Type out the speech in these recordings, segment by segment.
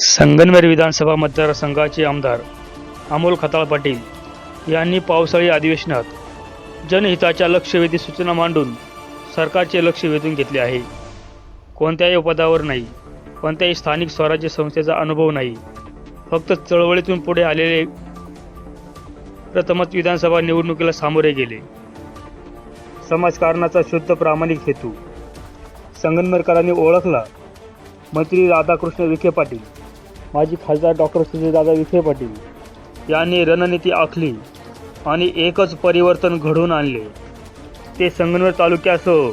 संगनमेर विधानसभा मतदारसंघाचे आमदार अमोल खताळ पाटील यांनी पावसाळी अधिवेशनात जनहिताच्या लक्षवेधी सूचना मांडून सरकारचे लक्ष वेधून घेतले आहे. कोणत्याही पदावर नाही कोणत्याही स्थानिक स्वराज्य संस्थेचा अनुभव नाही. फक्त चळवळीतून पुढे आलेले प्रथमच विधानसभा निवडणुकीला सामोरे गेले. समाजकारणाचा शुद्ध प्रामाणिक हेतू. संगनमेरकरांनी ओळखला मंत्री राधाकृष्ण विखे पाटील. माजी खासदार डॉक्टर सुजयदादा विखे पाटील यांनी रणनीती आखली आणि एकच परिवर्तन घडवून आणले. ते संगमनेर तालुक्यासह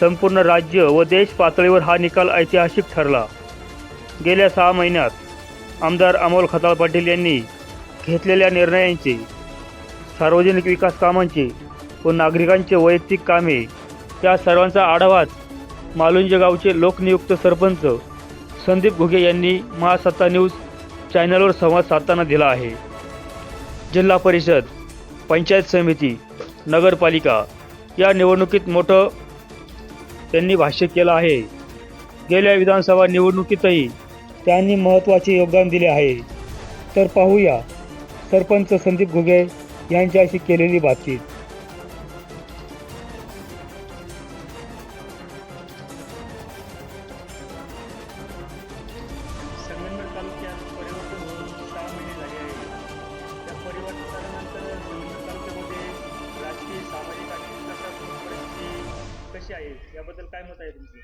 संपूर्ण राज्य व देश पातळीवर हा निकाल ऐतिहासिक ठरला. गेल्या सहा महिन्यात आमदार अमोल खताळ पाटील यांनी घेतलेल्या निर्णयांचे सार्वजनिक विकास कामांचे व नागरिकांचे वैयक्तिक कामे या सर्वांचा आढावाच मालुंजे गावचे लोकनियुक्त सरपंच संदीप घुगे यांनी महासत्ता न्यूज चॅनलवर संवाद साधताना दिला आहे. जिल्हा परिषद पंचायत समिती नगरपालिका या निवडणुकीत मोठं त्यांनी भाष्य केलं आहे. गेल्या विधानसभा निवडणुकीतही त्यांनी महत्त्वाचे योगदान दिले आहे. तर पाहूया सरपंच संदीप घुगे यांच्याशी केलेली बातचीत. याबद्दल काय मत आहे तुमचं?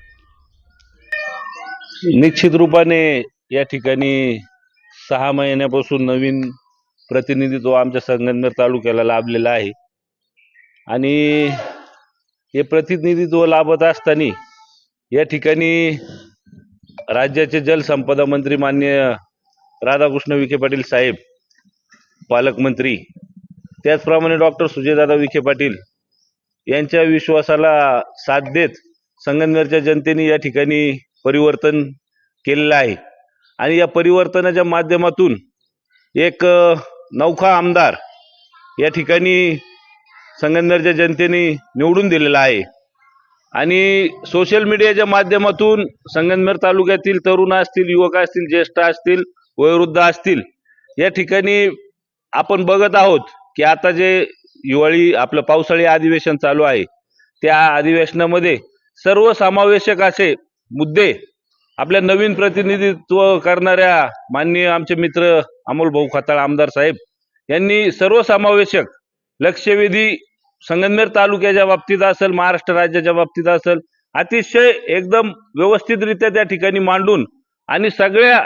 निश्चित रूपाने या ठिकाणी सहा महिन्यापासून नवीन प्रतिनिधित्व आमच्या संगमनेर तालुक्याला लाभलेलं आहे. आणि हे प्रतिनिधित्व लाभत असताना या ठिकाणी राज्याचे जलसंपदा मंत्री मान्य राधाकृष्ण विखे पाटील साहेब पालकमंत्री त्याचप्रमाणे डॉक्टर सुजयदादा विखे पाटील यांच्या विश्वासाला साथ देत संगमनेरच्या जनतेने या ठिकाणी परिवर्तन केलेलं आहे. आणि या परिवर्तनाच्या माध्यमातून एक नौखा आमदार या ठिकाणी संगमनेरच्या जनतेने निवडून दिलेला आहे. आणि सोशल मीडियाच्या माध्यमातून संगमनेर तालुक्यातील तरुण असतील युवक असतील ज्येष्ठ असतील वयोवृद्ध असतील या ठिकाणी आपण बघत आहोत की आता जे हिवाळी आपलं पावसाळी अधिवेशन चालू आहे. त्या अधिवेशनामध्ये सर्वसमावेशक असे मुद्दे आपल्या नवीन प्रतिनिधित्व करणाऱ्या माननीय आमचे मित्र अमोल भाऊ खताळ आमदार साहेब यांनी सर्वसमावेशक लक्षवेधी संगमनेर तालुक्याच्या बाबतीत असेल महाराष्ट्र राज्याच्या बाबतीत असेल अतिशय एकदम व्यवस्थितरित्या त्या ठिकाणी मांडून आणि सगळ्या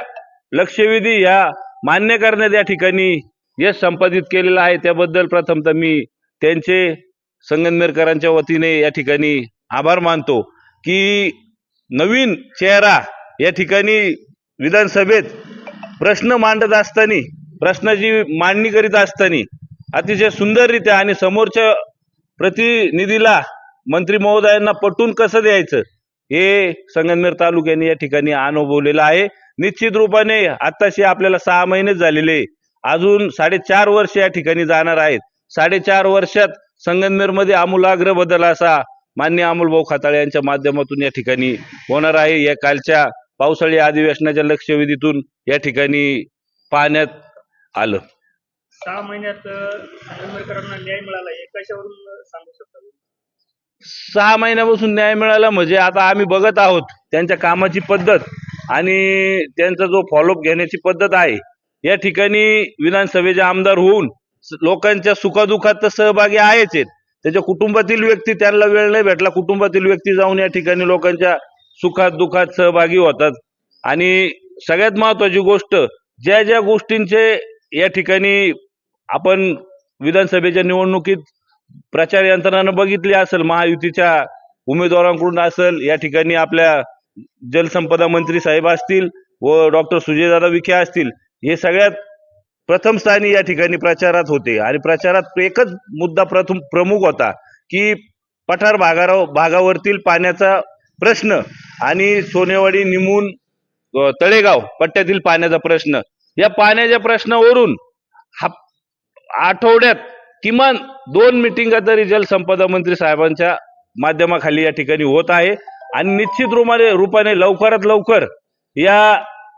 लक्षवेधी ह्या मान्य करण्यात या ठिकाणी यश संपादित केलेलं आहे त्याबद्दल प्रथमतः मी त्यांचे संगमनेरकरांच्या वतीने या ठिकाणी आभार मानतो की नवीन चेहरा या ठिकाणी विधानसभेत प्रश्न मांडत असताना प्रश्नाची मांडणी करीत असताना अतिशय सुंदररित्या आणि समोरच्या प्रतिनिधीला मंत्री महोदयांना पटवून कसं द्यायचं हे संगमनेर तालुक्याने या ठिकाणी अनुभवलेलं आहे. निश्चित रूपाने आत्ताशी आपल्याला सहा महिनेच झालेले अजून साडेचार वर्ष या ठिकाणी जाणार आहेत. साडेचार वर्षात संगमनेरमध्ये आमूलाग्र बदल असा मान्य अमोल भाऊ खताळे यांच्या माध्यमातून या ठिकाणी होणार आहे. या कालच्या पावसाळी अधिवेशनाच्या लक्षवेधीतून या ठिकाणी पाहण्यात आलं. सहा महिन्यात न्याय मिळाला. हे कशावरून सांगू शकता? सहा महिन्यापासून न्याय मिळाला म्हणजे आता आम्ही बघत आहोत त्यांच्या कामाची पद्धत आणि त्यांचा जो फॉलोअप घेण्याची पद्धत आहे या ठिकाणी विधानसभेचे आमदार होऊन लोकांच्या सुखादुखात तर सहभागी आहेच आहेत. त्याच्या कुटुंबातील व्यक्ती त्यांना वेळ नाही भेटला कुटुंबातील व्यक्ती जाऊन या ठिकाणी लोकांच्या सुखात दुखात सहभागी होतात. आणि सगळ्यात महत्वाची गोष्ट ज्या ज्या गोष्टींचे या ठिकाणी आपण विधानसभेच्या निवडणुकीत प्रचार यंत्रणानं बघितली असेल महायुतीच्या उमेदवारांकडून असेल या ठिकाणी आपल्या जलसंपदा मंत्री साहेब असतील व डॉक्टर सुजयदादा विखे असतील हे सगळ्यात प्रथम स्थानी या ठिकाणी प्रचारात होते. आणि प्रचारात एकच मुद्दा प्रथम प्रमुख होता की पठार भागाराव भागावरतील पाण्याचा प्रश्न आणि सोनेवाडी निमून तळेगाव पट्ट्यातील पाण्याचा प्रश्न. या पाण्याच्या प्रश्नावरून हा आठवड्यात किमान दोन मिटिंगा तरी जलसंपदा मंत्री साहेबांच्या माध्यमाखाली या ठिकाणी होत आहे. आणि निश्चित रूपाने रूपाने लवकरात लवकर या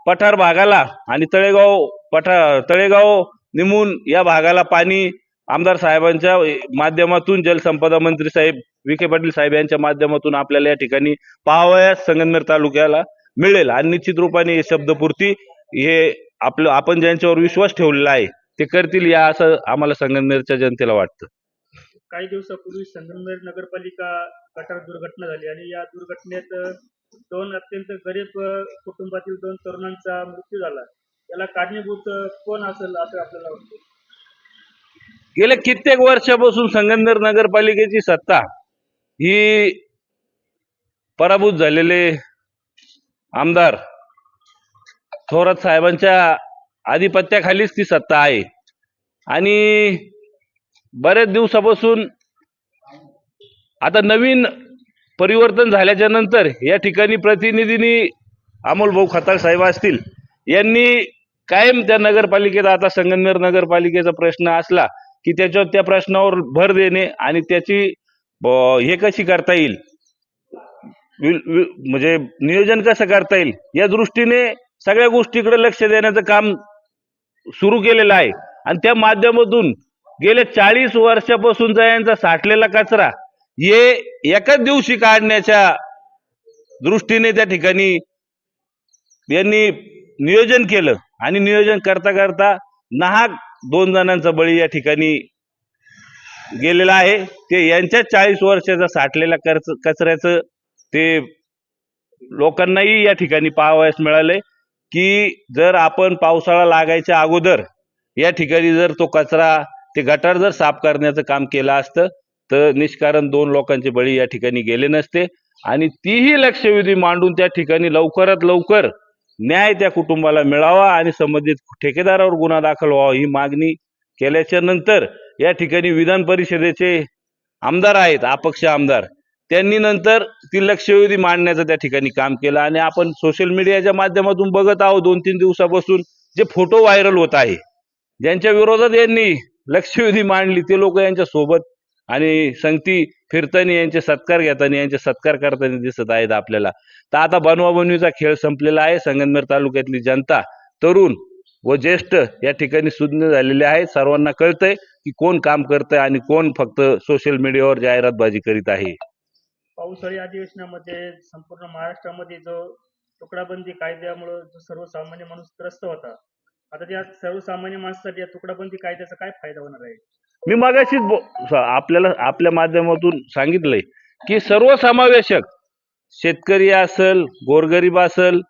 पठार भागाला आणि तळेगाव पठार तळेगाव निमून या भागाला पाणी आमदार साहेबांच्या माध्यमातून जलसंपदा मंत्री साहेब विखे पाटील साहेब यांच्या माध्यमातून आपल्याला या ठिकाणी पाहावयास संगमनेर तालुक्याला मिळेल. आणि निश्चित रूपाने शब्दपूर्ती हे आपलं आपण ज्यांच्यावर विश्वास ठेवलेला आहे ते करतील या असं आम्हाला संगमनेरच्या जनतेला वाटतं. काही दिवसापूर्वी संगमनेर नगरपालिका गटार दुर्घटना झाली आणि या दुर्घटनेत दोन अत्यंत गरीब कुटुंबातील दोन तरुणांचा मृत्यू झाला. याला कारणीभूत कोण असेल असं आपल्याला वाटतं? गेल्या कित्येक वर्षापासून संगमनेर नगरपालिकेची सत्ता ही पराभूत झालेले आमदार थोरात साहेबांच्या आधिपत्याखालीच ती सत्ता आहे. आणि बऱ्याच दिवसापासून आता नवीन परिवर्तन झाल्याच्यानंतर या ठिकाणी प्रतिनिधींनी अमोल भाऊ खताळ साहेब असतील यांनी कायम त्या नगरपालिकेत आता संगमनेर नगरपालिकेचा प्रश्न असला की त्याच्यावर त्या प्रश्नावर भर देणे आणि त्याची ब- हे कशी करता येईल? वि- म्हणजे नियोजन कसं करता येईल? या दृष्टीने सगळ्या गोष्टीकडे लक्ष देण्याचं काम सुरू केलेलं आहे. आणि त्या माध्यमातून गेल्या चाळीस वर्षापासूनचा यांचा साठलेला कचरा हे एकाच दिवशी काढण्याच्या दृष्टीने त्या ठिकाणी यांनी नियोजन केलं. आणि नियोजन करता करता नाहक दोन जणांचा बळी या ठिकाणी गेलेला आहे. ते यांच्या चाळीस वर्षाचा साठलेल्या कर्च कचऱ्याचं ते लोकांनाही या ठिकाणी पाहावयास मिळालंय की जर आपण पावसाळा लागायच्या अगोदर या ठिकाणी जर तो कचरा ते गटार जर साफ करण्याचं काम केलं असतं तर निष्कारण दोन लोकांचे बळी या ठिकाणी गेले नसते. आणि तीही लक्षवेधी मांडून त्या ठिकाणी लवकरात लवकर न्याय त्या कुटुंबाला मिळावा आणि संबंधित ठेकेदारावर गुन्हा दाखल व्हावा ही मागणी केल्याच्यानंतर या ठिकाणी विधान परिषदेचे आमदार आहेत अपक्ष आमदार. त्यांनी नंतर ती लक्षवेधी मांडण्याचं त्या ठिकाणी काम केलं. आणि आपण सोशल मीडियाच्या माध्यमातून बघत आहोत दोन तीन दिवसापासून जे फोटो व्हायरल होत आहे ज्यांच्या विरोधात यांनी लक्षवेधी मांडली ते लोक यांच्या सोबत आणि संगती फिरताना यांचे सत्कार घेताना यांचे सत्कार करताना दिसत आहेत आपल्याला. तर आता बनवाबनवीचा खेळ संपलेला आहे. संगमनेर तालुक्यातली जनता तरुण व ज्येष्ठ या ठिकाणी सुज्ञ झालेले आहेत. सर्वांना कळतंय की कोण काम करतंय आणि कोण फक्त सोशल मीडियावर जाहिरातबाजी करीत आहे. पावसाळी अधिवेशनामध्ये संपूर्ण महाराष्ट्रामध्ये जो तुकडाबंदी कायद्यामुळे जो सर्वसामान्य माणूस त्रस्त होता. आता त्या सर्वसामान्य माणसासाठी या तुकडाबंदी कायद्याचा काय फायदा होणार आहे? मी मगाशीच बो- आपल्याला आपल्या माध्यमातून सांगितलंय की सर्वसमावेशक शेतकरी असल गोरगरीब असल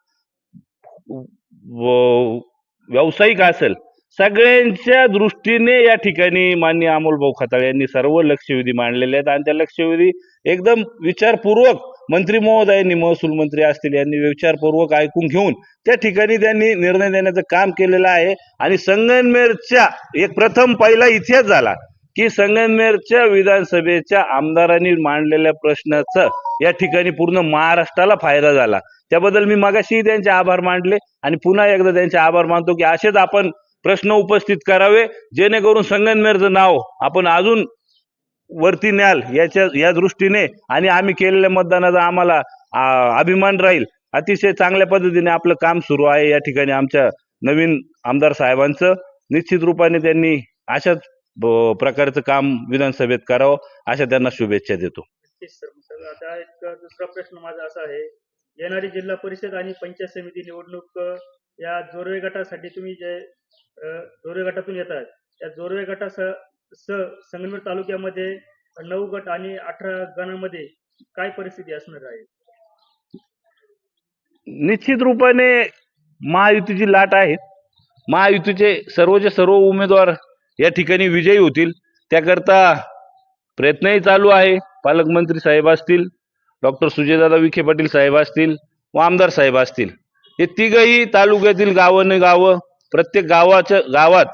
व्यावसायिक असेल सगळ्यांच्या दृष्टीने या ठिकाणी माननीय अमोल भाऊ खताळ यांनी सर्व लक्षवेधी मांडलेले आहेत. आणि त्या लक्षवेधी एकदम विचारपूर्वक मंत्री महोदयांनी महसूल मंत्री असतील यांनी विचारपूर्वक ऐकून घेऊन त्या ठिकाणी त्यांनी निर्णय देण्याचं काम केलेलं आहे. आणि संगमनेरच्या एक प्रथम पहिला इतिहास झाला की संगमनेरच्या विधानसभेच्या आमदारांनी मांडलेल्या प्रश्नाचं या ठिकाणी पूर्ण महाराष्ट्राला फायदा झाला. त्याबद्दल मी मगाशी त्यांचे आभार मानले आणि पुन्हा एकदा त्यांचे आभार मानतो की असेच आपण प्रश्न उपस्थित करावे जेणेकरून संगमनेरचं नाव आपण अजून वरती न्याल याच्या या दृष्टीने आणि आम्ही केलेल्या मतदानाचा आम्हाला अभिमान राहील. अतिशय चांगल्या पद्धतीने आपलं काम सुरू आहे. या ठिकाणी आमच्या नवीन आमदार साहेबांचं निश्चित रूपाने त्यांनी अशाच प्रकारचं काम विधानसभेत करावं अशा त्यांना शुभेच्छा देतो. आता एक दुसरा प्रश्न माझा असा आहे. येणारी जिल्हा परिषद आणि पंचायत समिती निवडणूक या जोरवे गटासाठी तुम्ही जे जोरवे गटातून येतात त्या जोरवे गटासह स संगमनेर तालुक्यामध्ये नऊ गट आणि अठरा गणामध्ये काय परिस्थिती असणार आहे? निश्चित रूपाने महायुतीची लाट आहे. महायुतीचे सर्वचे सर्व उमेदवार या ठिकाणी विजयी होतील त्याकरता प्रयत्नही चालू आहे. पालकमंत्री साहेब असतील डॉक्टर सुजयदादा विखे पाटील साहेब असतील व आमदार साहेब असतील. हे तिघही तालुक्यातील गावाने गावं प्रत्येक गावाच्या गावात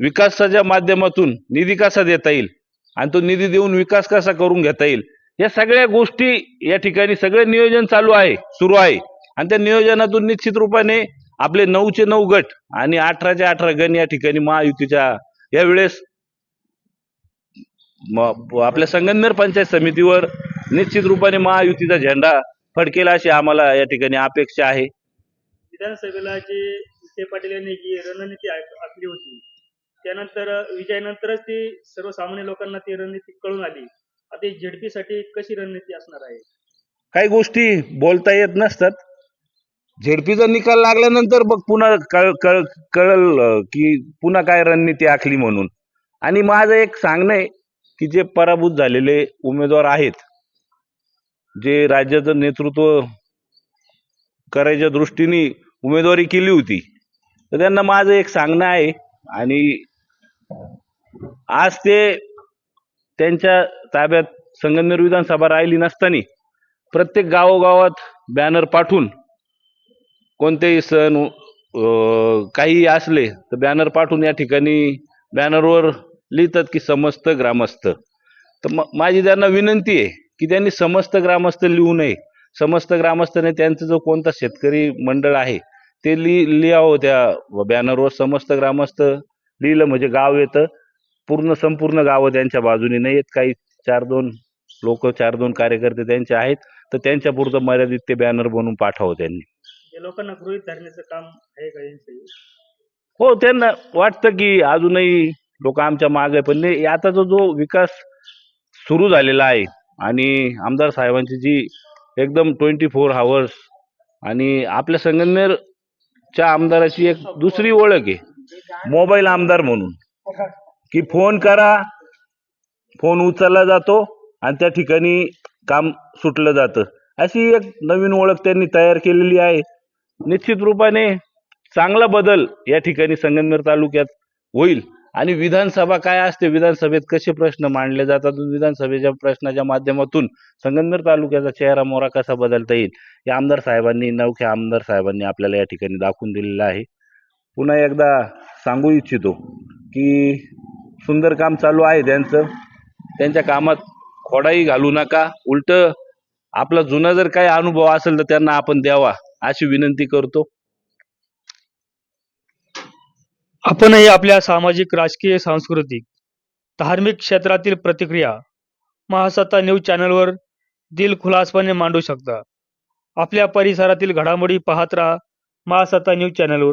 विकासाच्या माध्यमातून निधी कसा देता येईल? आणि तो निधी देऊन विकास कसा करून घेता येईल? या सगळ्या गोष्टी या ठिकाणी सगळे नियोजन चालू आहे सुरू आहे. आणि त्या नियोजनातून निश्चित रूपाने आपले नऊचे नऊ गट आणि अठराचे अठरा गण या ठिकाणी महायुतीच्या यावेळेस आपल्या संगमनेर पंचायत समितीवर निश्चित रूपाने महायुतीचा झेंडा फडकेल अशी आम्हाला या ठिकाणी अपेक्षा आहे. विधानसभेला जे विखे पाटील यांनी जी रणनीती आखली होती त्यानंतर विजयानंतरच ती सर्वसामान्य लोकांना ती रणनीती कळून आली. आता झेडपीसाठी कशी रणनीती असणार आहे? काही गोष्टी बोलता येत नसतात. झेडपीचा निकाल लागल्यानंतर बघ पुन्हा कळ कळ कळल की पुन्हा काय रणनीती आखली म्हणून. आणि माझं एक सांगणं आहे की जे पराभूत झालेले उमेदवार आहेत जे राज्याचं नेतृत्व करायच्या दृष्टीने उमेदवारी केली होती तर त्यांना माझं एक सांगणं आहे आणि आज ते त्यांच्या ताब्यात संगमनेर विधानसभा राहिली नसताना प्रत्येक गावोगावात बॅनर पाठवून कोणतेही सण काही असले तर बॅनर पाठवून या ठिकाणी बॅनरवर लिहितात की समस्त ग्रामस्थ. तर म माझी त्यांना विनंती आहे की त्यांनी समस्त ग्रामस्थ लिहू नये. समस्त ग्रामस्थाने त्यांचं जो कोणता शेतकरी मंडळ आहे ते लि लिहावं त्या बॅनरवर समस्त ग्रामस्थ लिहिलं म्हणजे गाव येतं. पूर्ण संपूर्ण गावं त्यांच्या बाजूने नाही आहेत. काही चार दोन लोक चार दोन कार्यकर्ते त्यांचे आहेत. तर त्यांच्या पुरतं मर्यादित ते बॅनर बनवून पाठवावं त्यांनी. लोकांना गृहित धरण्याचं काम आहे का यांचं? हो त्यांना वाटतं की अजूनही लोक आमच्या मागे. पण नाही. आताचा जो विकास सुरू झालेला आहे आणि आमदार साहेबांची जी एकदम ट्वेंटी फोर हावर्स आणि आपल्या संगमनेरच्या आमदाराची एक दुसरी ओळख आहे. मोबाईल आमदार म्हणून. की फोन करा. फोन उचलला जातो आणि त्या ठिकाणी काम सुटलं जातं. अशी एक नवीन ओळख त्यांनी तयार केलेली आहे. निश्चित रूपाने चांगला बदल या ठिकाणी संगमनेर तालुक्यात होईल. आणि विधानसभा काय असते विधानसभेत कसे प्रश्न मांडले जातात विधानसभेच्या प्रश्नाच्या माध्यमातून संगमनेर तालुक्याचा चेहरा मोरा कसा बदलता येईल या आमदार साहेबांनी नवख्या आमदार साहेबांनी आपल्याला या ठिकाणी दाखवून दिलेलं आहे. पुन्हा एकदा सांगू इच्छितो की सुंदर काम चालू आहे त्यांचं. त्यांच्या कामात खोडाही घालू नका. उलट आपला जुना जर काही अनुभव असेल तर त्यांना आपण द्यावा अशी विनंती करतो. आपणही आपल्या सामाजिक राजकीय सांस्कृतिक धार्मिक क्षेत्रातील प्रतिक्रिया महासत्ता न्यूज चॅनलवर दिलखुलासपणे मांडू शकता. आपल्या परिसरातील घडामोडी पाहत राहा महासत्ता न्यूज चॅनलवर.